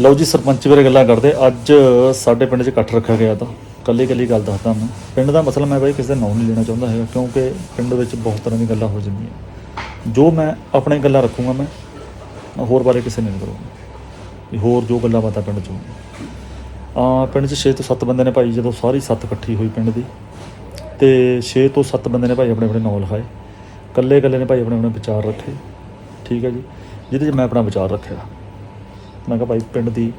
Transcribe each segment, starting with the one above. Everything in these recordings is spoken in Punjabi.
ਲਓ ਜੀ, ਸਰਪੰਚ ਬਾਰੇ ਗੱਲਾਂ ਕਰਦੇ। ਅੱਜ ਸਾਡੇ ਪਿੰਡ 'ਚ ਇਕੱਠ ਰੱਖਿਆ ਗਿਆ ਤਾਂ। ਕੱਲੀ ਕੱਲੀ ਗੱਲ ਦੱਸਦਾ ਮੈਂ। ਪਿੰਡ ਦਾ ਮਸਲਾ ਮੈਂ ਬਾਈ ਕਿਸੇ ਦਾ ਨਾਮ ਨਹੀਂ ਲੈਣਾ ਚਾਹੁੰਦਾ ਹੈਗਾ, ਕਿਉਂਕਿ ਪਿੰਡ ਵਿੱਚ ਬਹੁਤ ਤਰ੍ਹਾਂ ਦੀ ਗੱਲਾਂ ਹੋ ਜਾਂਦੀਆਂ। ਜੋ ਮੈਂ ਆਪਣੇ ਗੱਲਾਂ ਰੱਖੂੰਗਾ ਮੈਂ ਹੋਰ ਬਾਰੇ ਕਿਸੇ ਨੇ ਨਹੀਂ ਕਰੂੰਗਾ। ਵੀ ਹੋਰ ਜੋ ਗੱਲਾਂ ਬਾਤਾਂ ਪਿੰਡ 'ਚ ਹੋਣ ਆ ਪਿੰਡ 'ਚ 6 ਤੋਂ 7 ਬੰਦੇ ਨੇ ਭਾਈ, ਜਦੋਂ ਸਾਰੀ ਸੱਤ ਇਕੱਠੀ ਹੋਈ ਪਿੰਡ ਦੀ, ਤੇ 6 ਤੋਂ 7 ਬੰਦੇ ਨੇ ਭਾਈ ਆਪਣੇ ਆਪਣੇ ਨਾਂ ਲਿਖਾਏ। ਕੱਲੇ ਕੱਲੇ ਨੇ ਭਾਈ ਆਪਣੇ ਆਪਣੇ ਵਿਚਾਰ ਰੱਖੇ। ਠੀਕ ਹੈ ਜੀ। ਜਿਹਦੇ 'ਚ ਮੈਂ ਆਪਣਾ ਵਿਚਾਰ ਰੱਖਿਆ। ਮੈਂ ਕਿਹਾ ਭਾਈ ਪਿੰਡ ਦੀ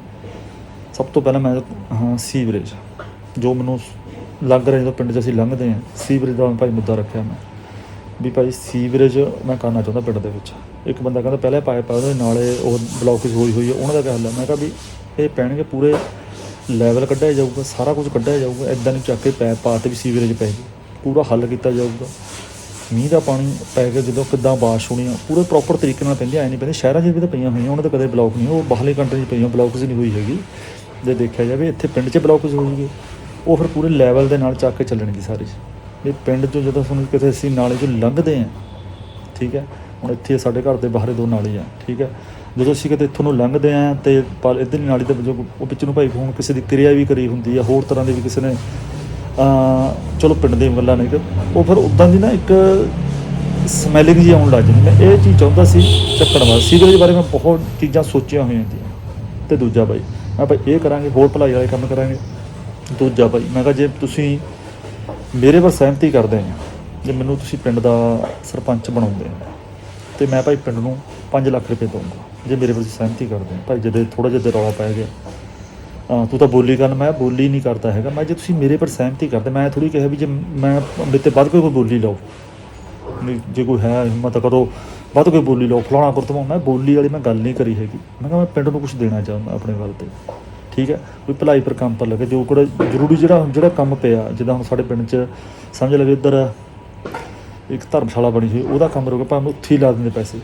ਸਭ ਤੋਂ ਪਹਿਲਾਂ ਮੈਂ, ਹਾਂ ਸੀਵਰੇਜ ਜੋ ਮੈਨੂੰ ਲੱਗ ਰਿਹਾ ਜਦੋਂ ਪਿੰਡ 'ਚ ਅਸੀਂ ਲੰਘਦੇ ਹਾਂ ਸੀਵਰੇਜ ਦਾ ਭਾਈ ਮੁੱਦਾ ਰੱਖਿਆ ਮੈਂ। ਵੀ ਭਾਈ ਸੀਵਰੇਜ ਮੈਂ ਕਰਨਾ ਚਾਹੁੰਦਾ ਪਿੰਡ ਦੇ ਵਿੱਚ। ਇੱਕ ਬੰਦਾ ਕਹਿੰਦਾ ਪਹਿਲੇ ਪਾਇਪ ਆ ਉਹਦੇ ਨਾਲੇ ਉਹ ਬਲੌਕੇਜ ਹੋਈ ਹੋਈ ਹੈ ਉਹਨਾਂ ਦਾ ਕੀ ਹੱਲ ਹੈ ਮੈਂ ਕਿਹਾ ਵੀ ਇਹ ਪੈਣਗੇ ਪੂਰੇ ਲੈਵਲ ਕੱਢਿਆ ਜਾਊਗਾ, ਸਾਰਾ ਕੁਝ ਕੱਢਿਆ ਜਾਊਗਾ ਐਦਾਂ ਨਹੀਂ ਚੱਕ ਕੇ ਪੈਪ ਪਾ ਤੇ ਵੀ ਸੀਵਰੇਜ ਪੈ ਗਈ। ਪੂਰਾ ਹੱਲ ਕੀਤਾ ਜਾਊਗਾ। ਮੀਂਹ ਦਾ ਪਾਣੀ ਪੈ ਕੇ ਜਦੋਂ ਕਿੱਦਾਂ ਬਾਰਿਸ਼ ਹੋਣੀ ਆ, ਪੂਰੇ ਪ੍ਰੋਪਰ ਤਰੀਕੇ ਨਾਲ ਪੈਂਦੀ ਐ ਨਹੀਂ ਪੈਂਦੀ, ਸ਼ਹਿਰਾਂ 'ਚ ਵੀ ਤਾਂ ਪਈਆਂ ਹੋਈਆਂ, ਉਹਨਾਂ ਤੇ ਕਦੇ ਬਲੌਕ ਨਹੀਂ, ਉਹ ਬਾਹਰਲੀ ਕੰਟਰੀ 'ਚ ਪਈਆਂ ਬਲੌਕਸ ਨਹੀਂ ਹੋਈ ਹੈਗੀ। ਜੇ ਦੇਖਿਆ ਜਾਵੇ, ਇੱਥੇ ਪਿੰਡ 'ਚ ਬਲੌਕਸ ਹੋਣਗੇ ਉਹ ਫਿਰ ਪੂਰੇ ਲੈਵਲ ਦੇ ਨਾਲ ਚੱਕ ਕੇ ਚੱਲਣਗੇ ਸਾਰੇ। ਇਹ ਪਿੰਡ 'ਚੋਂ ਜਦੋਂ ਤੁਹਾਨੂੰ ਕਿਤੇ ਅਸੀਂ ਨਾਲੇ 'ਚੋਂ ਲੰਘਦੇ ਆ, ਠੀਕ ਹੈ, ਹੁਣ ਇੱਥੇ ਸਾਡੇ ਘਰ ਦੇ ਬਾਹਰੇ ਦੋ ਨਾਲੇ ਆ, ਠੀਕ ਹੈ, ਜਦੋਂ ਅਸੀਂ ਕਿਤੇ ਇੱਥੋਂ ਨੂੰ ਲੰਘਦੇ ਆ ਤੇ ਪਰ ਇੱਧਰ ਨਾਲੀ ਦੇ ਵਿੱਚੋਂ ਉਹ ਵਿੱਚ ਨੂੰ ਭਾਈ ਹੁਣ ਕਿਸੇ ਦੀ ਕਿਰਿਆ ਵੀ ਕਰੀ ਹੁੰਦੀ ਆ, ਹੋਰ ਤਰ੍ਹਾਂ ਦੀ ਵੀ ਕਿਸੇ ਨੇ ਚਲੋ ਪਿੰਡ ਦੀਆਂ ਗੱਲਾਂ ਨਹੀਂ ਕਿ ਉਹ ਫਿਰ ਉਦਾਂ ਦੀ ਨਾ ਇੱਕ ਸਮੈਲਿੰਗ ਜੀ ਆਉਣ ਲੱਗ ਜਾਂਦੀ ਮੈਂ ਇਹ ਚੀਜ਼ ਚਾਹੁੰਦਾ ਸੀ ਚੱਕਣ ਵਾਸਤੇ ਸੀਵਰੇਜ ਬਾਰੇ ਮੈਂ ਬਹੁਤ ਚੀਜ਼ਾਂ ਸੋਚੀਆਂ ਹੋਈਆਂ ਸੀ। ਤੇ ਦੂਜਾ ਭਾਈ ਮੈਂ ਭਾਈ ਇਹ ਕਰਾਂਗੇ, ਹੋਰ ਭਲਾਈ ਵਾਲੇ ਕੰਮ ਕਰਾਂਗੇ। ਦੂਜਾ ਭਾਈ ਮੈਂ ਕਿਹਾ ਜੇ ਤੁਸੀਂ ਮੇਰੇ ਪਰ ਸਹਿਮਤੀ ਕਰਦੇ ਆ, ਜੇ ਮੈਨੂੰ ਤੁਸੀਂ ਪਿੰਡ ਦਾ ਸਰਪੰਚ ਬਣਾਉਂਦੇ ਆ, ਤੇ ਮੈਂ ਭਾਈ ਪਿੰਡ ਨੂੰ 5 ਲੱਖ ਰੁਪਏ ਦਊਂਗਾ, ਜੇ ਮੇਰੇ ਪਰ ਸਹਿਮਤੀ ਕਰਦੇ ਆ। ਭਾਈ ਜਦੋਂ ਥੋੜਾ ਜਿਹਾ ਰੌਲਾ ਪੈ ਗਿਆ ਤੂੰ ਤਾਂ ਬੋਲੀ ਗੱਲ, ਮੈਂ ਬੋਲੀ ਨਹੀਂ ਕਰਦਾ ਹੈਗਾ। ਮੈਂ ਜੇ ਤੁਸੀਂ ਮੇਰੇ ਪਰ ਸਹਿਮਤੀ ਕਰਦੇ, ਮੈਂ ਥੋੜੀ ਕਿਹਾ ਵੀ ਜੇ ਮੈਂ ਮੇਰੇ ਤੇ ਵੱਧ ਕੋਈ ਕੋਈ ਬੋਲੀ ਲਓ ਨਹੀਂ ਜੇ ਕੋਈ ਹੈ ਹਿੰਮਤ ਕਰੋ, ਵੱਧ ਕੋਈ ਬੋਲੀ ਲਓ ਫਲਾਣਾ ਕਰ ਤੂੰ ਮੈਂ ਬੋਲੀ ਵਾਲੀ ਮੈਂ ਗੱਲ ਨਹੀਂ ਕਰੀ ਹੈਗੀ। ਮੈਂ ਕਿਹਾ ਮੈਂ ਪਿੰਡ ਨੂੰ ਕੁਝ ਦੇਣਾ ਚਾਹੁੰਦਾ ਆਪਣੇ ਵੱਲ ਤੇ। ਠੀਕ ਹੈ? ਕੋਈ ਭਲਾਈ ਪਰ ਕੰਮ ਪਰ ਲੱਗੇ, ਜੋ ਕੋਲ ਜ਼ਰੂਰੀ ਜਿਹੜਾ ਜਿਹੜਾ ਕੰਮ ਪਿਆ, ਜਿੱਦਾਂ ਹੁਣ ਸਾਡੇ ਪਿੰਡ 'ਚ ਸਮਝ ਲਵੇ ਇੱਧਰ ਇੱਕ ਧਰਮਸ਼ਾਲਾ ਬਣੀ ਹੋਈ, ਉਹਦਾ ਕੰਮ ਰੁਕੇ, ਭਾਵੇਂ ਉੱਥੇ ਹੀ ਲਾ ਦਿੰਦੇ ਪੈਸੇ।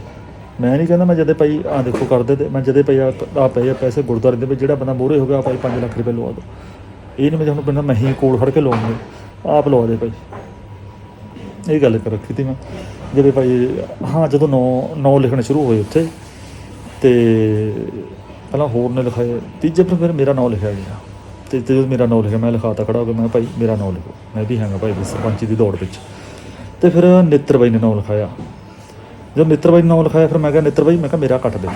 ਮੈਂ ਨਹੀਂ ਕਹਿੰਦਾ ਮੈਂ ਜਦੇ ਭਾਈ ਆ ਦੇਖੋ ਕਰਦੇ ਤੇ, ਮੈਂ ਜਦੇ ਭਾਈ ਆ ਆ ਪਏ ਆ ਪੈਸੇ ਗੁਰਦੁਆਰੇ ਦੇ ਵਿੱਚ ਜਿਹੜਾ ਬੰਦਾ ਮੋਹਰੇ ਹੋ ਗਿਆ, ਭਾਈ 5 ਲੱਖ ਰੁਪਏ ਲਵਾ ਦੋ। ਇਹ ਨਹੀਂ ਮੈਂ ਤੁਹਾਨੂੰ ਪਿੰਡ ਮੈਂ ਹੀ ਕੋਲ ਖੜ ਕੇ ਲਵਾਉਂਗਾ ਆਪ ਲਵਾ ਦੇ ਭਾਈ। ਇਹ ਗੱਲ ਕਰ ਰੱਖੀ ਤੀ ਮੈਂ। ਜਿਹੜੇ ਭਾਈ, ਹਾਂ, ਜਦੋਂ ਨੌ ਨੌ ਲਿਖਣੇ ਸ਼ੁਰੂ ਹੋਏ ਉੱਥੇ, ਤੇ ਪਹਿਲਾਂ ਹੋਰ ਨੇ ਲਿਖਾਏ। ਤੀਜੇ ਪਰ ਫਿਰ ਮੇਰਾ ਨਾਮ ਲਿਖਿਆ ਗਿਆ। ਤੇ ਜਦੋਂ ਮੇਰਾ ਨਾਮ ਲਿਖਿਆ, ਮੈਂ ਲਿਖਾਤਾ ਖੜਾ ਹੋ ਗਿਆ, ਮੈਂ ਕਿਹਾ ਭਾਈ ਮੇਰਾ ਨਾਮ ਲਿਖੋ। ਮੈਂ ਵੀ ਹੈਗਾ ਭਾਈ, ਸਰਪੰਚੀ ਦੀ ਦੌੜ ਵਿੱਚ। ਤੇ ਫਿਰ ਨੇਤਰ ਬਾਈ ਨੇ ਨਾਮ ਲਿਖਾਇਆ। ਜਦੋਂ ਨਿੱਤਰ ਬਾਈ ਨੇ ਨਾਮ ਲਿਖਾਇਆ, ਫਿਰ ਮੈਂ ਕਿਹਾ, ਨਿੱਤਰ ਬਾਈ, ਮੈਂ ਕਿਹਾ, ਮੇਰਾ ਕੱਟ ਦੇ।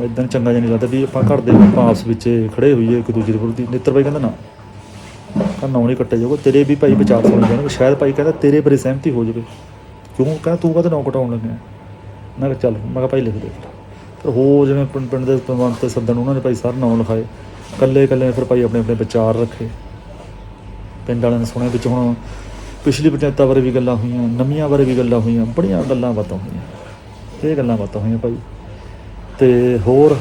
ਮੈਂ ਇਦਾਂ ਚੰਗਾ ਜਿਹਾ ਨਹੀਂ ਲੱਗਦਾ ਵੀ ਆਪਾਂ ਘਰ ਦੇ ਆਪਾਂ ਆਪਸ ਵਿੱਚ ਖੜੇ ਹੋਈਏ ਇੱਕ ਦੂਜੇ ਦੇ ਵਿਰੁੱਧ ਨਿੱਤਰ ਬਾਈ ਕਹਿੰਦਾ, ਨਾ ਕਹਿੰਦਾ ਨਾਂ ਨਹੀਂ ਕੱਟਿਆ ਜਾਊਗਾ, ਤੇਰੇ ਵੀ ਭਾਈ ਵਿਚਾਰ ਸੁਣ ਜਾਣਗੇ। ਸ਼ਾਇਦ ਭਾਈ ਕਹਿੰਦਾ, ਤੇਰੇ ਬਰੇ ਸਹਿਮਤੀ ਹੋ ਜਾਵੇ। ਕਿਉਂ? ਕਹਿੰਦਾ, ਤੂੰ ਕਦੇ ਨਾਂ ਕਟਾਉਣ ਲੱਗਿਆ? ਮੈਂ ਕਿਹਾ, ਚੱਲ, ਮੈਂ ਕਿਹਾ, ਭਾਈ ਲਿਖ ਦੇ। ਫਿਰ ਹੋਰ ਜਿਵੇਂ ਪਿੰਡ ਪਿੰਡ ਦੇ ਪ੍ਰਬੰਧ ਤੇ ਸੱਦਣ ਉਹਨਾਂ ਨੇ ਭਾਈ ਸਾਰੇ ਨਾਂ ਲਿਖਾਏ। ਕੱਲੇ ਕੱਲੇ ਫਿਰ ਭਾਈ ਆਪਣੇ ਆਪਣੇ ਵਿਚਾਰ ਰੱਖੇ। ਪਿੰਡ ਵਾਲਿਆਂ ਨੇ ਸੁਣਿਆ ਵਿੱਚ ਹੁਣ ਪਿਛਲੀ ਪੰਚਾਇਤਾਂ ਬਾਰੇ ਵੀ ਗੱਲਾਂ ਹੋਈਆਂ, ਨਵੀਆਂ ਬਾਰੇ ਵੀ ਗੱਲਾਂ ਹੋਈਆਂ, ਬੜੀਆਂ ਗੱਲਾਂ ਬਾਤਾਂ ਹੋਈਆਂ। ਇਹ ਗੱਲਾਂ ਬਾਤਾਂ ਹੋਈਆਂ ਭਾਈ। ਤੇ ਹੋਰ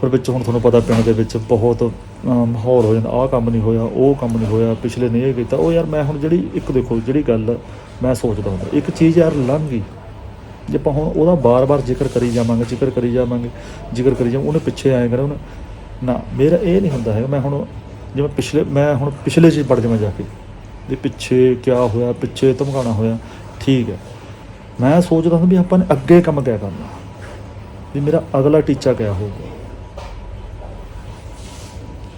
ਪਰ ਵਿੱਚ ਹੁਣ ਤੁਹਾਨੂੰ ਪਤਾ ਪਿੰਡ ਦੇ ਵਿੱਚ ਬਹੁਤ ਮਾਹੌਲ ਹੋ ਜਾਂਦਾ। ਆਹ ਕੰਮ ਨਹੀਂ ਹੋਇਆ, ਉਹ ਕੰਮ ਨਹੀਂ ਹੋਇਆ, ਪਿਛਲੇ ਨੇ ਇਹ ਕੀਤਾ। ਉਹ ਯਾਰ ਮੈਂ ਹੁਣ ਜਿਹੜੀ, ਇੱਕ ਦੇਖੋ, ਜਿਹੜੀ ਗੱਲ ਮੈਂ ਸੋਚਦਾ ਹੁੰਦਾ। ਇੱਕ ਚੀਜ਼ ਯਾਰ ਲੰਘ ਗਈ। ਜੇ ਆਪਾਂ ਹੁਣ ਉਹਦਾ ਬਾਰ-ਬਾਰ ਜ਼ਿਕਰ ਕਰੀ ਜਾਵਾਂਗੇ, ਜ਼ਿਕਰ ਕਰੀ ਜਾਵਾਂਗੇ, ਜ਼ਿਕਰ ਕਰੀ ਜਾਵਾਂ, ਉਹਨੇ ਪਿੱਛੇ ਆਏ ਕਰਾਂ ਉਹਨੇ ਨਾ, ਮੇਰਾ ਇਹ ਨਹੀਂ ਹੁੰਦਾ ਹੈਗਾ। ਮੈਂ ਹੁਣ, ਜਿਵੇਂ ਪਿਛਲੇ ਮੈਂ ਹੁਣ ਪਿਛਲੇ 'ਚ ਪੜ ਜਾਵਾਂ ਜਾ ਕੇ। ਵੀ ਪਿੱਛੇ ਕਿਆ ਹੋਇਆ, ਪਿੱਛੇ ਧਮਕਾਣਾ ਹੋਇਆ। ਠੀਕ ਹੈ। ਮੈਂ ਸੋਚਦਾ ਹੁੰਦਾ ਵੀ ਆਪਾਂ ਨੇ ਅੱਗੇ ਕੰਮ ਕਿਆ ਕਰਨਾ। ਵੀ ਮੇਰਾ ਅਗਲਾ ਟੀਚਾ ਕਿਆ ਹੋਊਗਾ।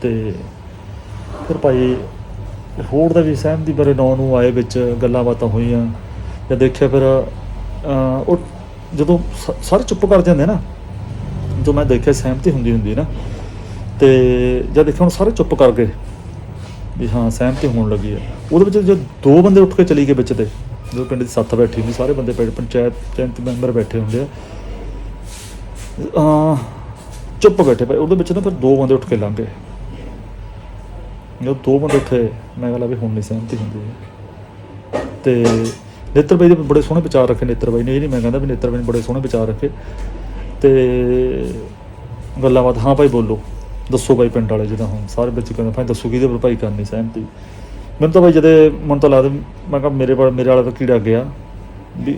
ਤੇ ਫਿਰ ਭਾਈ ਹੋਰ ਦਾ ਵੀ ਸਹਿਮਤੀ ਬਾਰੇ ਨੌ ਨੂੰ ਆਏ ਵਿੱਚ ਗੱਲਾਂ ਬਾਤਾਂ ਹੋਈਆਂ। ਜਾਂ ਦੇਖਿਆ ਫਿਰ ਉਹ ਜਦੋਂ ਸ- ਸਾਰੇ ਚੁੱਪ ਕਰ ਜਾਂਦੇ ਨਾ ਜੋ ਮੈਂ ਦੇਖਿਆ ਸਹਿਮਤੀ ਹੁੰਦੀ ਹੁੰਦੀ ਨਾ, ਤੇ ਜਦ ਦੇਖਿਆ ਹੁਣ ਸਾਰੇ ਚੁੱਪ ਕਰ ਗਏ। ਵੀ ਹਾਂ ਸਹਿਮਤੀ ਹੋਣ ਲੱਗੀ ਹੈ। ਉਹਦੇ ਵਿੱਚ ਜਦ ਦੋ ਬੰਦੇ ਉੱਠ ਕੇ ਚਲੀ ਗਏ ਵਿੱਚ ਤੇ ਜਦੋਂ ਪਿੰਡ ਦੀ ਸੱਥ ਬੈਠੀ ਹੁੰਦੀ ਸਾਰੇ ਬੰਦੇ ਪਿੰਡ ਪੰਚਾਇਤ ਪੰਚਾਇਤ ਮੈਂਬਰ ਬੈਠੇ ਹੁੰਦੇ ਆ। ਅਹ, ਚੁੱਪ ਬੈਠੇ ਭਾਈ ਉਹਦੇ ਵਿੱਚ ਨਾ ਫਿਰ ਦੋ ਬੰਦੇ ਉੱਠ ਕੇ ਲੰਘ ਗਏ। ਜਦੋਂ ਦੋ ਬੰਦੇ ਉੱਠੇ ਮੈਂ ਕਹਿੰਦਾ ਵੀ ਹੁਣ ਨਹੀਂ ਸਹਿਮਤੀ ਹੁੰਦੀ। ਹੈ ਤੇ ਨੇਤਰ ਬਾਈ ਦੇ ਬੜੇ ਸੋਹਣੇ ਵਿਚਾਰ ਰੱਖੇ ਨੇਤਰ ਬਾਈ ਨੇ ਇਹ ਨਹੀਂ ਮੈਂ ਕਹਿੰਦਾ ਵੀ ਨੇਤਰ ਬਾਈ ਨੇ ਬੜੇ ਸੋਹਣੇ ਵਿਚਾਰ ਰੱਖੇ। ਤੇ ਗੱਲਾਂ ਬਾਤ ਹਾਂ ਭਾਈ ਬੋਲੋ। ਦੱਸੋ ਬਾਈ ਪਿੰਡ ਵਾਲੇ ਜਿੱਦਾਂ ਹੁਣ, ਸਾਰੇ ਬੱਚੇ ਕਹਿੰਦੇ, ਭਾਈ ਦੱਸੋ ਕਿਹਦੇ ਪਰ ਭਾਈ ਕਰਨੀ ਸਹਿਮਤੀ। ਮੈਨੂੰ ਤਾਂ ਬਾਈ ਜਦੇ ਮਨ ਤਾਂ ਲੱਗਦਾ ਮੈਂ ਕਿਹਾ ਮੇਰੇ ਪਰ ਮੇਰੇ ਵਾਲਾ ਤਾਂ ਕੀੜਾ ਗਿਆ। ਵੀ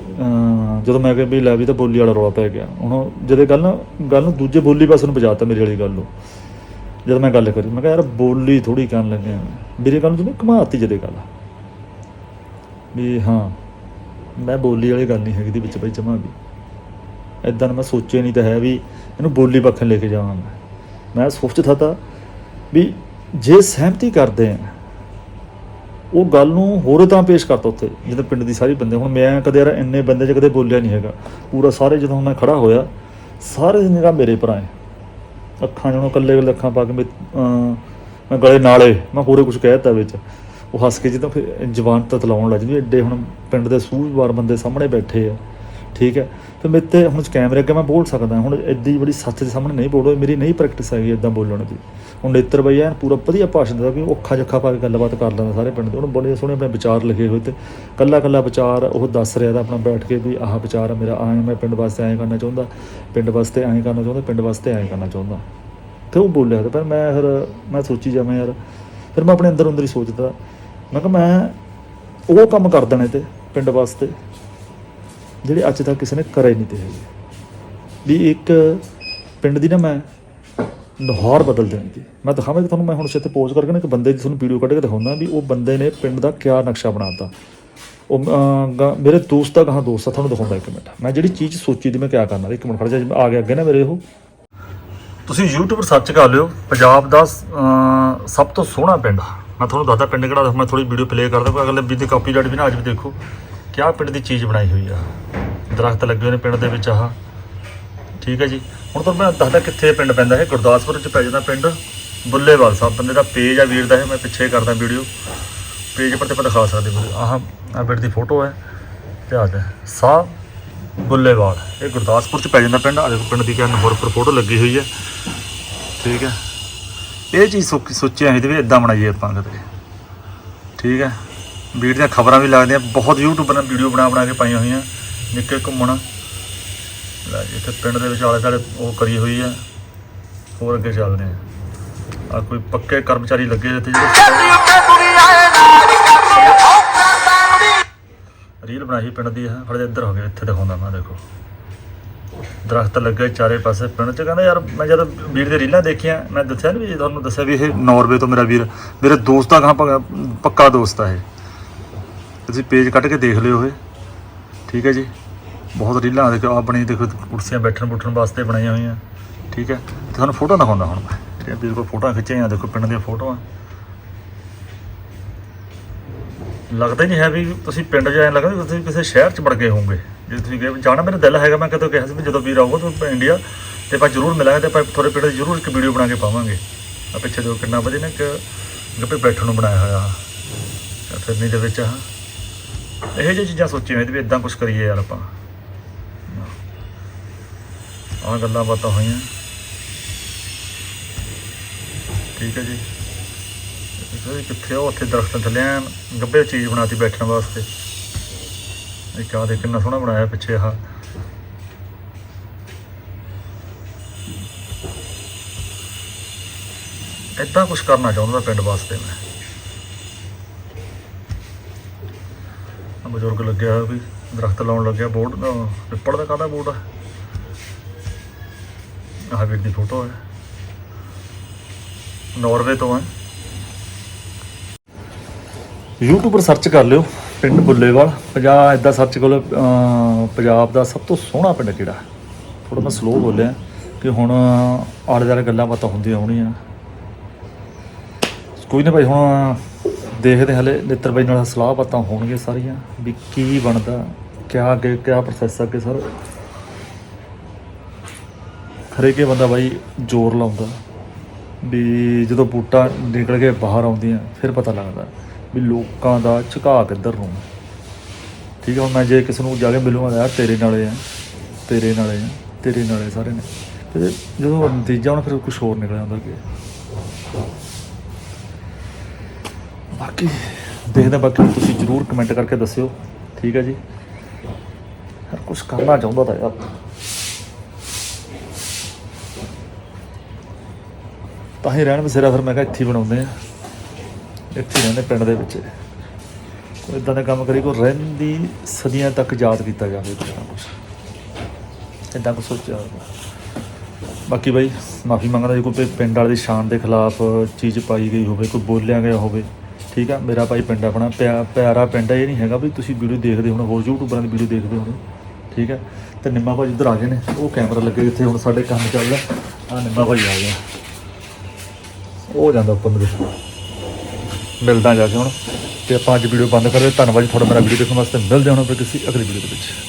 ਜਦੋਂ ਮੈਂ ਕਿਹਾ ਵੀ ਲੈ ਵੀ ਤਾਂ ਬੋਲੀ ਵਾਲਾ ਰੌਲਾ ਪੈ ਗਿਆ। ਹੁਣ ਜਦੇ ਗੱਲ ਨਾ, ਗੱਲ ਨੂੰ ਦੂਜੇ ਬੋਲੀ ਪਾਸੇ ਨੂੰ ਪਹੁੰਚਾਤਾ ਮੇਰੇ ਵਾਲੀ ਗੱਲ ਨੂੰ। ਜਦੋਂ ਮੈਂ ਗੱਲ ਕਰੀ, ਮੈਂ ਕਿਹਾ ਯਾਰ ਬੋਲੀ ਥੋੜੀ ਕਰਨ ਲੱਗਿਆ ਮੇਰੇ ਗੱਲ ਨੂੰ ਤੂੰ ਘਮਾਤੀ ਜਦੇ ਗੱਲ। ਵੀ ਹਾਂ, ਮੈਂ ਬੋਲੀ ਵਾਲੀ ਗੱਲ ਨਹੀਂ ਹੈਗੀ ਦੀ ਵਿੱਚ ਬਈ ਜਮਾ ਵੀ। ਐਦਾਂ ਮੈਂ ਸੋਚਿਆ ਨਹੀਂ ਤਾਂ ਹੈ ਵੀ ਇਹਨੂੰ ਬੋਲੀ ਪੱਖਣ ਲੈ ਕੇ ਜਾਵਾਂ ਮੈਂ। ਮੈਂ ਸੋਚਦਾ ਥਾ ਵੀ ਜੇ ਸਹਿਮਤੀ ਕਰਦੇ ਆ, ਉਹ ਗੱਲ ਨੂੰ ਹੋਰ ਤਾਂ ਪੇਸ਼ ਕਰਤਾ ਉੱਥੇ, ਜਦੋਂ ਪਿੰਡ ਦੀ ਸਾਰੀ ਬੰਦੇ, ਹੁਣ ਮੈਂ ਕਦੇ ਯਾਰ ਇੰਨੇ ਬੰਦੇ 'ਚ ਕਦੇ ਬੋਲਿਆ ਨਹੀਂ ਹੈਗਾ। ਪੂਰਾ ਸਾਰੇ ਜਦੋਂ ਮੈਂ ਖੜਾ ਹੋਇਆ, ਸਾਰੇ ਦੀ ਨਿਗਾਹ ਮੇਰੇ ਭਰਾ ਹੈ ਅੱਖਾਂ ਜਿਹਨੂੰ ਕੱਲੇ ਕੱਲੇ ਅੱਖਾਂ ਪਾ ਕੇ ਮੈਂ ਮੈਂ ਗਲੇ ਨਾਲੇ, ਮੈਂ ਹੋਰੇ ਕੁਝ ਕਹਿ ਦਿੱਤਾ ਵਿੱਚ। ਉਹ ਹੱਸ ਕੇ ਜਦੋਂ ਫਿਰ ਜਵਾਨ ਤਾਂ ਤਲਾਉਣ ਲੱਗ ਜਾਂਦੀ, ਐਡੇ ਹੁਣ ਪਿੰਡ ਦੇ ਸੂਝਵਾਰ ਬੰਦੇ ਸਾਹਮਣੇ ਬੈਠੇ ਆ। ਠੀਕ ਹੈ। ਫਿਰ ਮੇਰੇ ਤੇ ਹੁਣ ਕੈਮਰੇ ਅੱਗੇ ਮੈਂ ਬੋਲ ਸਕਦਾ, ਹੁਣ ਐਡੀ ਬੜੀ ਸੱਚ ਦੇ ਸਾਹਮਣੇ ਨਹੀਂ ਬੋਲੋ, ਮੇਰੀ ਨਹੀਂ ਪ੍ਰੈਕਟਿਸ ਹੈਗੀ ਇਦਾਂ ਬੋਲਣ ਦੀ। ਹੁਣ ਨੇਤਰ ਬਈ ਐਨ ਪੂਰਾ ਵਧੀਆ ਭਾਸ਼ਣ ਦਿੰਦਾ ਕਿ ਉਹ ਅੱਖਾਂ ਜੱਖਾਂ ਪਾ ਕੇ ਗੱਲਬਾਤ ਕਰ ਲੈਂਦਾ ਸਾਰੇ ਪਿੰਡ ਦੇ। ਉਹਨੂੰ ਬੜੇ ਸੋਹਣੇ ਆਪਣੇ ਵਿਚਾਰ ਲਿਖੇ ਹੋਏ ਤੇ ਕੱਲਾ ਕੱਲਾ ਵਿਚਾਰ ਉਹ ਦੱਸ ਰਿਹਾ ਦਾ ਆਪਣਾ ਬੈਠ ਕੇ ਵੀ ਆਹ ਵਿਚਾਰ ਮੇਰਾ, ਆਏ ਮੈਂ ਪਿੰਡ ਵਾਸਤੇ ਐਂ ਕਰਨਾ ਚਾਹੁੰਦਾ, ਪਿੰਡ ਵਾਸਤੇ ਐਂ ਕਰਨਾ ਚਾਹੁੰਦਾ, ਪਿੰਡ ਵਾਸਤੇ ਐਂ ਕਰਨਾ ਚਾਹੁੰਦਾ। ਤੇ ਉਹ ਬੋਲਿਆ ਤੇ ਪਰ ਮੈਂ ਫਿਰ ਮੈਂ ਸੋਚੀ ਜਾਵਾਂ ਯਾਰ, ਫਿਰ ਮੈਂ ਆਪਣੇ ਅੰਦਰ ਅੰਦਰ ਹੀ ਸੋਚਦਾ। ਮੈਂ ਕਿਹਾ ਮੈਂ ਉਹ ਕੰਮ ਕਰ ਦੇਣੇ ਤੇ ਪਿੰਡ ਵਾਸਤੇ। ਜਿਹੜੇ ਅੱਜ ਤੱਕ ਕਿਸੇ ਨੇ ਕਰੇ ਨਹੀਂ ਤੇ ਹੈਗੇ। ਵੀ ਇੱਕ ਪਿੰਡ ਦੀ ਨਾ ਮੈਂ ਲਾਹੌਰ ਬਦਲ ਦੇਣੀ ਸੀ। ਮੈਂ ਦਿਖਾਵਾਂ ਕਿ ਤੁਹਾਨੂੰ ਮੈਂ ਹੁਣ ਇੱਥੇ ਪੋਜ਼ ਕਰਕੇ ਨਾ ਇੱਕ ਬੰਦੇ ਦੀ ਤੁਹਾਨੂੰ ਵੀਡੀਓ ਕੱਢ ਕੇ ਦਿਖਾਉਂਦਾ ਵੀ ਉਹ ਬੰਦੇ ਨੇ ਪਿੰਡ ਦਾ ਕਿਆ ਨਕਸ਼ਾ ਬਣਾਤਾ। ਉਹ ਅਹ, ਮੇਰੇ ਦੋਸਤ ਦਾ ਕਹਾਂ ਦੋਸਤ ਆ ਤੁਹਾਨੂੰ ਦਿਖਾਉਂਦਾ ਇੱਕ ਮਿੰਟ। ਮੈਂ ਜਿਹੜੀ ਚੀਜ਼ ਸੋਚੀ ਦੀ ਮੈਂ ਕਿਆ ਕਰਨਾ ਇੱਕ ਮਿੰਟ ਖੜ ਜਾ ਆ ਗਿਆ ਅੱਗੇ ਨਾ ਮੇਰੇ ਉਹ। ਤੁਸੀਂ YouTube ਸਰਚ ਕਰ ਲਿਓ ਪੰਜਾਬ ਦਾ ਸਭ ਤੋਂ ਸੋਹਣਾ ਪਿੰਡ। ਮੈਂ ਤੁਹਾਨੂੰ ਦੱਸਦਾ ਪਿੰਡ ਕਿਹੜਾ ਮੈਂ ਥੋੜੀ ਵੀਡੀਓ ਪਲੇ ਕਰਦਾ ਕੋਈ ਅਗਲੇ ਵੀ ਤੇ ਕਾਪੀਰਾਈਟ ਵੀ ਨਾ ਅੱਜ ਵੀ ਦੇਖੋ। ਕਿਆ ਪਿੰਡ ਦੀ ਚੀਜ਼ ਬਣਾਈ ਹੋਈ ਆ? ਦਰਖਤ ਲੱਗੇ ਹੋਏ ਨੇ ਪਿੰਡ ਦੇ ਵਿੱਚ ਆਹ। ਠੀਕ ਹੈ ਜੀ। ਹੁਣ ਤੁਹਾਨੂੰ ਮੈਂ ਦੱਸਦਾ ਕਿੱਥੇ ਪਿੰਡ ਪੈਂਦਾ ਹੈ ਗੁਰਦਾਸਪੁਰ ਚ ਪੈ ਜਾਂਦਾ ਪਿੰਡ। ਬੁੱਲੇਵਾਲ ਸਾਹਿਬ, ਬੰਦੇ ਦਾ ਪੇਜ ਆ ਵੀਰ ਦਾ ਇਹ, ਮੈਂ ਪਿੱਛੇ ਕਰਦਾ ਵੀਡੀਓ। ਪੇਜ ਪਰ ਤੇ ਆਪਾਂ ਦਿਖਾ ਸਕਦੇ ਵੀਡੀਓ ਆਹ ਆ ਪਿੰਡ ਦੀ ਫੋਟੋ ਹੈ। ਤੇ ਆਹ ਸਾਹ ਬੁੱਲੇਵਾਲ। ਇਹ ਗੁਰਦਾਸਪੁਰ ਚ ਪੈ ਜਾਂਦਾ ਪਿੰਡ। ਆ ਦੇਖੋ ਪਿੰਡ ਦੀ ਕਿਆ ਨੰਬਰ ਉੱਪਰ ਫੋਟੋ ਲੱਗੀ ਹੋਈ ਹੈ। ਠੀਕ ਹੈ। ਇਹ ਚੀਜ਼ ਸੋਚੀ ਸੋਚਿਆ ਸੀ ਵੀ ਇਦਾਂ ਬਣਾਈਏ ਆਪਾਂ ਕਦੇ ਠੀਕ ਹੈ। ਵੀਰ ਦੀਆਂ ਖਬਰਾਂ ਵੀ ਲੱਗਦੀਆਂ। ਬਹੁਤ ਯੂਟਿਊਬਰ ਨੇ ਵੀਡੀਓ ਬਣਾ ਬਣਾ ਕੇ ਪਾਈਆਂ ਹੋਈਆਂ। ਨਿੱਕੇ ਘੁੰਮਣ ਲੈ ਜੀ, ਇੱਥੇ ਪਿੰਡ ਦੇ ਵਿੱਚ ਆਲੇ ਦੁਆਲੇ ਉਹ ਕਰੀ ਹੋਈ ਆ। ਹੋਰ ਅੱਗੇ ਚੱਲਦੇ ਆ। ਆ ਕੋਈ ਪੱਕੇ ਕਰਮਚਾਰੀ ਲੱਗੇ ਇੱਥੇ ਜਿਹੜੇ। ਰੀਲ ਬਣਾਈ ਸੀ ਪਿੰਡ ਦੀ ਹੈ ਫੜੇ ਇੱਧਰ ਹੋ ਗਿਆ, ਇੱਥੇ ਦਿਖਾਉਂਦਾ ਮੈਂ, ਦੇਖੋ। ਦਰਖਤ ਲੱਗੇ ਚਾਰੇ ਪਾਸੇ ਪਿੰਡ ਚ। ਕਹਿੰਦਾ, ਯਾਰ, ਮੈਂ ਜਦ ਵੀਰ ਦੇ ਰੀਲਾਂ ਦੇਖੀਆਂ, ਮੈਂ ਦੱਸਿਆ ਨਹੀਂ ਵੀ ਤੁਹਾਨੂੰ ਦੱਸਿਆ ਵੀ ਇਹ ਨਾਰਵੇ ਤੋਂ ਮੇਰਾ ਵੀਰ, ਮੇਰੇ ਦੋਸਤ ਦਾ ਕਹਾਂ ਪੱਕਾ ਦੋਸਤ ਆ ਇਹ। ਤੁਸੀਂ ਪੇਜ ਕੱਢ ਕੇ ਦੇਖ ਲਿਓ ਇਹ। ਠੀਕ ਹੈ ਜੀ? ਬਹੁਤ ਰੀਲਾਂ ਦੇਖੋ ਆਪਣੀ ਦੇਖੋ, ਕੁਰਸੀਆਂ ਬੈਠਣ ਬੁੱਠਣ ਵਾਸਤੇ ਬਣਾਈਆਂ ਹੋਈਆਂ। ਠੀਕ ਹੈ? ਤੇ ਤੁਹਾਨੂੰ ਫੋਟੋ ਦਿਖਾਉਂਦਾ ਹੁਣ ਮੈਂ। ਠੀਕ ਹੈ ਫੋਟੋਆਂ ਖਿੱਚੀਆਂ ਦੇਖੋ, ਪਿੰਡ ਦੀਆਂ ਫੋਟੋਆਂ। ਲੱਗਦਾ ਨਹੀਂ ਹੈ ਵੀ ਤੁਸੀਂ ਪਿੰਡ ਜਾਏ ਲੱਗਦਾ ਵੀ ਤੁਸੀਂ ਕਿਸੇ ਸ਼ਹਿਰ 'ਚ ਵੜ ਗਏ ਹੋਵੋਗੇ। ਜੇ ਤੁਸੀਂ ਗਏ, ਜਾਣਾ ਮੇਰਾ ਦਿਲ ਹੈਗਾ, ਮੈਂ ਕਦੋਂ ਕਿਹਾ ਸੀ ਵੀ ਜਦੋਂ ਵੀਰ ਆਊਗਾ ਤਾਂ ਇੰਡੀਆ ਤੇ ਆਪਾਂ ਜ਼ਰੂਰ ਮਿਲਾਂਗੇ ਤੇ ਆਪਾਂ ਤੁਹਾਡੇ ਪਿੰਡ ਦੀ ਜ਼ਰੂਰ ਇੱਕ ਵੀਡੀਓ ਬਣਾ ਕੇ ਪਾਵਾਂਗੇ। ਆ ਪਿੱਛੇ ਜੋ ਕਿੰਨਾ ਵਧੀਆ ਨਾ ਇੱਕ ਗੱਪੇ ਬੈਠਣ ਨੂੰ ਬਣਾਇਆ ਹੋਇਆ। ਆ ਫਿਰਨੀ ਦੇ ਵਿੱਚ ਆ ਇਹੋ ਜਿਹੀ ਚੀਜ਼ਾਂ ਸੋਚੀਆਂ ਹੋਈਆਂ ਵੀ ਇਦਾਂ ਕੁਝ ਕਰੀਏ ਯਾਰ ਆਪਾਂ। ਆਹ ਗੱਲਾਂ ਬਾਤਾਂ ਹੋਈਆਂ। ਠੀਕ ਹੈ ਜੀ। ਇਹ ਕਿੱਥੇ ਆ? ਉਹ ਉੱਥੇ ਦਰਖਤਾਂ ਥੱਲੇ ਐਨ ਗੱਬੇ ਚੀਜ਼ ਬਣਾਤੀ ਬੈਠਣ ਵਾਸਤੇ। ਇਹ ਆਹ ਦੇ ਕਿੰਨਾ ਸੋਹਣਾ ਬਣਾਇਆ ਪਿੱਛੇ ਆਹ। ਏਦਾਂ ਕੁਝ ਕਰਨਾ ਚਾਹੁੰਦਾ ਪਿੰਡ ਵਾਸਤੇ ਮੈਂ। ਬਜ਼ੁਰਗ ਲੱਗਿਆ ਹੋਇਆ ਵੀ ਦਰਖਤ ਲਾਉਣ ਲੱਗਿਆ ਬੋਰਡ ਪਿੱਪਲ ਦਾ ਕਾਹਦਾ ਬੋਰਡ ਆ? ਆਹ ਵੀਰ ਦੀ ਫੋਟੋ ਹੈ। ਨਾਰਵੇ ਤੋਂ ਹੈ। ਯੂਟਿਊਬਰ ਸਰਚ ਕਰ ਲਿਓ, ਪਿੰਡ ਬੁੱਲੇਵਾਲ। ਪੰਜਾਬ ਇਦਾਂ ਸਰਚ ਕਰ ਲਿਓ ਪੰਜਾਬ ਦਾ ਸਭ ਤੋਂ ਸੋਹਣਾ ਪਿੰਡ ਕਿਹੜਾ ਥੋੜਾ ਮੈਂ ਸਲੋ ਬੋਲਿਆ ਕਿ ਹੁਣ ਆਲੇ ਦੁਆਲੇ ਗੱਲਾਂ ਬਾਤਾਂ ਹੁੰਦੀਆਂ ਹੋਣੀਆਂ। ਕੋਈ ਨਾ ਭਾਈ, ਹੁਣ ਦੇਖਦੇ ਹਲੇ ਨਿੱਤਰ ਬਾਈ ਨਾਲ ਸਲਾਹ ਬਾਤਾਂ ਹੋਣਗੀਆਂ ਸਾਰੀਆਂ ਵੀ ਕੀ ਬਣਦਾ, ਕਿਆ ਅੱਗੇ, ਕਿਆ ਪ੍ਰੋਸੈਸ ਅੱਗੇ ਸਰ। ਹਰੇਕੇ ਬੰਦਾ ਬਾਈ ਜ਼ੋਰ ਲਾਉਂਦਾ ਵੀ ਜਦੋਂ ਬੂਟਾਂ ਨਿਕਲ ਕੇ ਬਾਹਰ ਆਉਂਦੀਆਂ, ਫਿਰ ਪਤਾ ਲੱਗਦਾ ਵੀ ਲੋਕਾਂ ਦਾ ਝੁਕਾਅ ਕਿੱਧਰ ਨੂੰ। ਠੀਕ ਹੈ ਹੁਣ ਮੈਂ ਜੇ ਕਿਸੇ ਨੂੰ ਜਾ ਕੇ ਮਿਲੂੰਗਾ, ਯਾਰ ਤੇਰੇ ਨਾਲੇ ਆ, ਤੇਰੇ ਨਾਲੇ ਆ, ਤੇਰੇ ਨਾਲੇ ਸਾਰੇ ਨੇ। ਤੇ ਜਦੋਂ ਨਤੀਜਾ ਹੁਣ ਫਿਰ ਕੁਝ ਹੋਰ ਨਿਕਲ ਆਉਂਦਾ ਕਿ ਬਾਕੀ ਦੇਖਦੇ ਬਾਕੀ ਤੁਸੀਂ ਜਰੂਰ ਕਮੈਂਟ ਕਰਕੇ ਦੱਸਿਓ। ਠੀਕ ਹੈ ਜੀ? ਹਰ ਕੁਝ ਕਰਨਾ ਚਾਹੁੰਦਾ ਤਾਂ ਯਾਰ। ਤਾਂ ਹੀ ਰਹਿਣ ਬਸੇਰਾ ਫਿਰ ਮੈਂ ਕਿਹਾ ਇੱਥੇ ਬਣਾਉਂਦੇ ਆ ਇੱਥੇ ਰਹਿੰਦੇ ਪਿੰਡ ਦੇ ਵਿੱਚ। ਕੋਈ ਇਦਾਂ ਦੇ ਕੰਮ ਕਰੀ ਕੋਈ ਰਹਿੰਦੀ ਸਦੀਆਂ ਤੱਕ ਯਾਦ ਕੀਤਾ ਜਾਵੇ ਕੁਛ ਨਾ ਕੁਛ। ਇਦਾਂ ਕੁਛ ਸੋਚਿਆ ਬਾਕੀ ਬਾਈ, ਮਾਫੀ ਮੰਗਦਾ ਜੇ ਕੋਈ ਪਿੰਡ ਵਾਲੇ ਦੀ ਸ਼ਾਨ ਦੇ ਖਿਲਾਫ ਚੀਜ਼ ਪਾਈ ਗਈ ਹੋਵੇ, ਕੋਈ ਬੋਲਿਆ ਗਿਆ ਹੋਵੇ ਠੀਕ ਆ, ਮੇਰਾ ਭਾਈ ਪਿੰਡ ਆਪਣਾ, ਪਿਆ- ਪਿਆਰਾ ਪਿੰਡ ਹੈ ਇਹ ਨਹੀਂ ਹੈਗਾ ਵੀ ਤੁਸੀਂ ਵੀਡੀਓ ਦੇਖਦੇ ਹੋਣਾ, ਹੋਰ ਯੂਟਿਊਬਰਾਂ ਦੀ ਵੀਡੀਓ ਦੇਖਦੇ ਹੋਣੇ, ਠੀਕ ਹੈ ਤੇ ਨਿੰਮਾ ਭਾਜੀ ਇੱਧਰ ਆ ਗਏ ਨੇ, ਉਹ ਕੈਮਰਾ ਲੱਗੇ ਜਿੱਥੇ ਹੁਣ ਸਾਡੇ ਕੰਮ ਚੱਲਦਾ ਆ ਨਿੰਮਾ ਭਾਜੀ ਆ ਗਿਆ ਉਹ ਜਾਂਦਾ ਉੱਪਰ ਮੇਰੇ ਮਿਲਦਾ ਜਾ ਕੇ ਹੁਣ, ਤੇ ਆਪਾਂ ਅੱਜ ਵੀਡੀਓ ਬੰਦ ਕਰਦੇ ਧੰਨਵਾਦ ਜੀ ਤੁਹਾਡਾ, ਮੇਰਾ ਵੀਡੀਓ ਦੇਖਣ ਵਾਸਤੇ। ਮਿਲਦੇ ਹਾਂ ਹੁਣ ਫਿਰ ਕਿਸੇ ਅਗਲੀ ਵੀਡੀਓ ਦੇ ਵਿੱਚ।